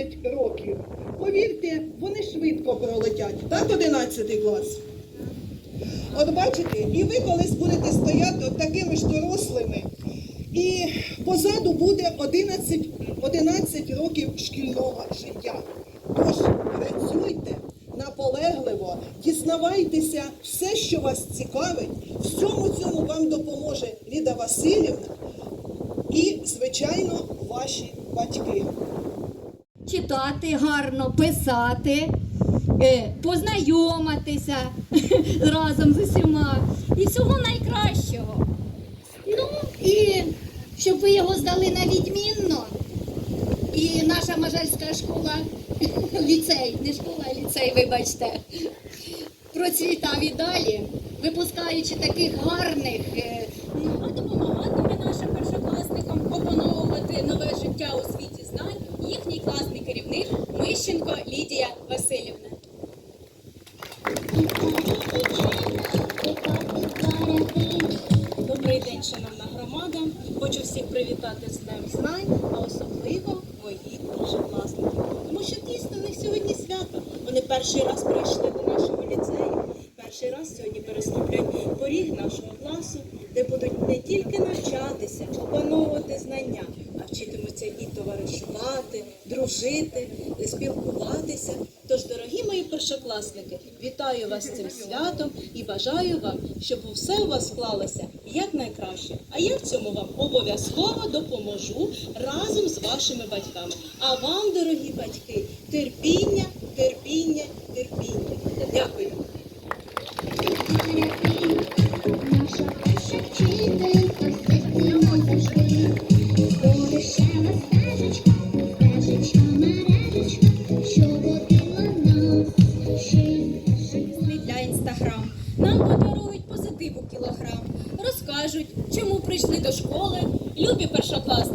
11 років. Повірте, вони швидко пролетять. Так, 11 клас? От бачите, і ви колись будете стояти от такими ж дорослими, і позаду буде 11, 11 років шкільного життя. Тож працюйте наполегливо, дізнавайтеся все, що вас цікавить. Всьому цьому вам допоможе Ліда Васильівна і, звичайно, ваші батьки. Читати гарно, писати, е, познайомитися разом з усіма. І всього найкращого. Ну і щоб ви його здали на відмінно. І наша мажальська школа, ліцей, не школа, а ліцей, вибачте, процвітав і далі, випускаючи таких гарних. е, Ну, а допомагатиме нашим першокласникам опановувати нове життя у світі їхній класний керівник Мищенко Лідія Васильівна. Добрий день, шановна громада. Хочу всіх привітати з Днем знань, а особливо моїх першокласників. Тому що дійсно в них сьогодні свято. Вони перший раз прийшли до нашого ліцею, перший раз сьогодні переступлять поріг нашого класу, де будуть не тільки навчатися, опановувати знання, а вчитимуться і товаришувати, дружити, спілкуватися. Тож, дорогі мої першокласники, вітаю вас цим святом і бажаю вам, щоб все у вас склалося якнайкраще. А я в цьому вам обов'язково допоможу разом з вашими батьками. А вам, дорогі батьки, терпіння, терпіння, терпіння. Дякую. Наша перша кілограм. Розкажуть, чому прийшли до школи. Любі першокласники,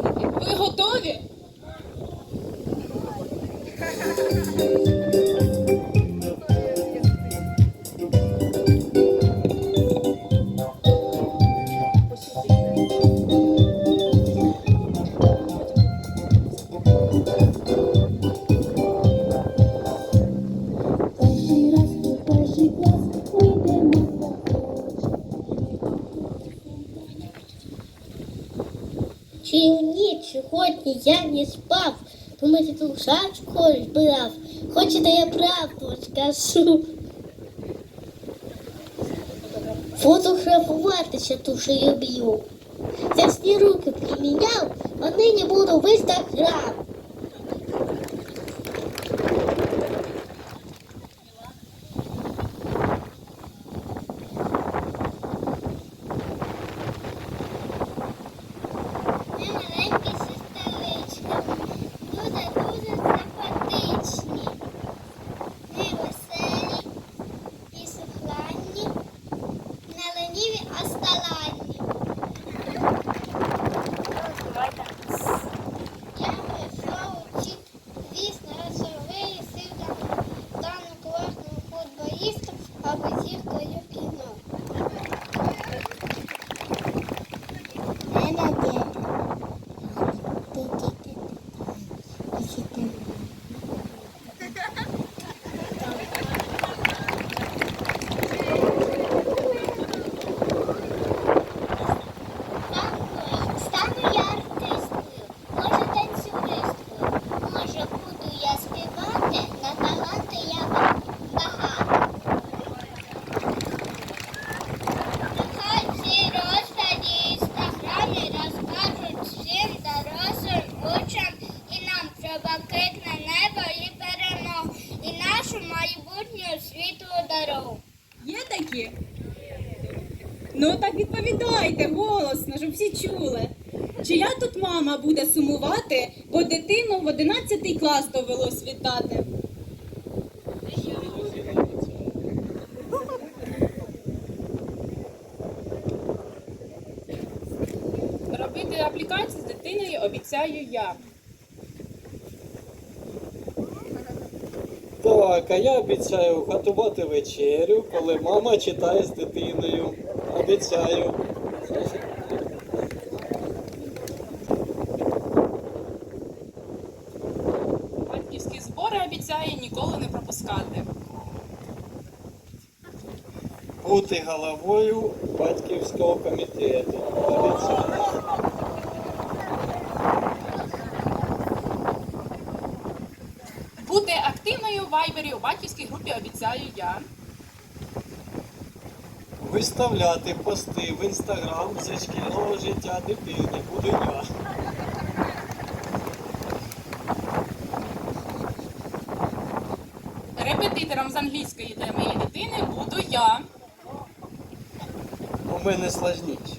Чи ніч сьогодні я не спав, думаєте, душа в школі збирав. Хочете, я правду скажу. Фотографуватися дуже люблю. Я всі руки приміняв, а нині буду в інстаграм. Блакитне небо і перемогу, і нашу майбутню світлу дорогу. Є такі? Ну так відповідайте голосно, щоб всі чули. Чия тут мама буде сумувати, бо дитину в 11 клас довелось вітати? Робити аплікацію з дитиною обіцяю я. Так, а я обіцяю готувати вечерю, коли мама читає з дитиною. Обіцяю. Батьківські збори обіцяє ніколи не пропускати. Бути головою батьківського комітету. Обіцяю. Бути вайбері у батьківській групі обіцяю я. Виставляти пости в інстаграм зі шкільного життя дитини. Буду я. Репетитором з англійської для моєї дитини буду я. У мене сложніше.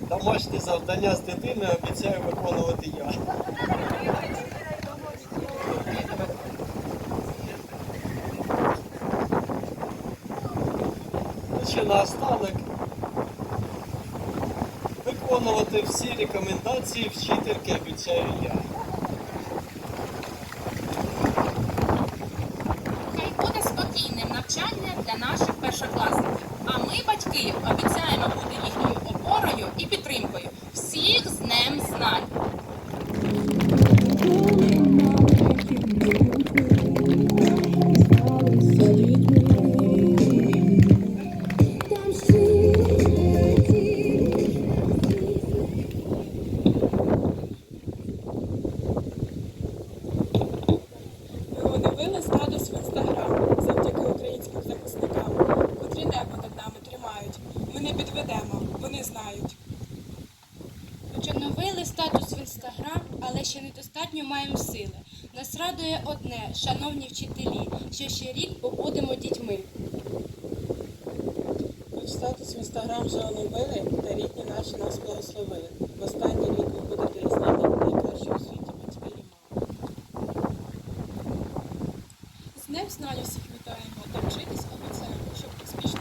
Домашні завдання з дитиною обіцяю виконувати я. Ще наостанок виконувати всі рекомендації вчительки обіцяю я. Хай буде спокійним навчання для наших першокласників. А ми, батьки, обіцяємо бути їхньою опорою і підтримкою. Всіх з Днем знань! Підведемо, вони знають. Оновили статус в інстаграм, але ще недостатньо маємо сили. Нас радує одне, шановні вчителі, що ще рік побудемо дітьми. Хоч статус в інстаграм вже оновили, та рідні наші нас благословили. В останній рік ви будете нами у світі батьки і мами. З Днем знань усіх вітаємо та вчитись обіцяємо, щоб успішно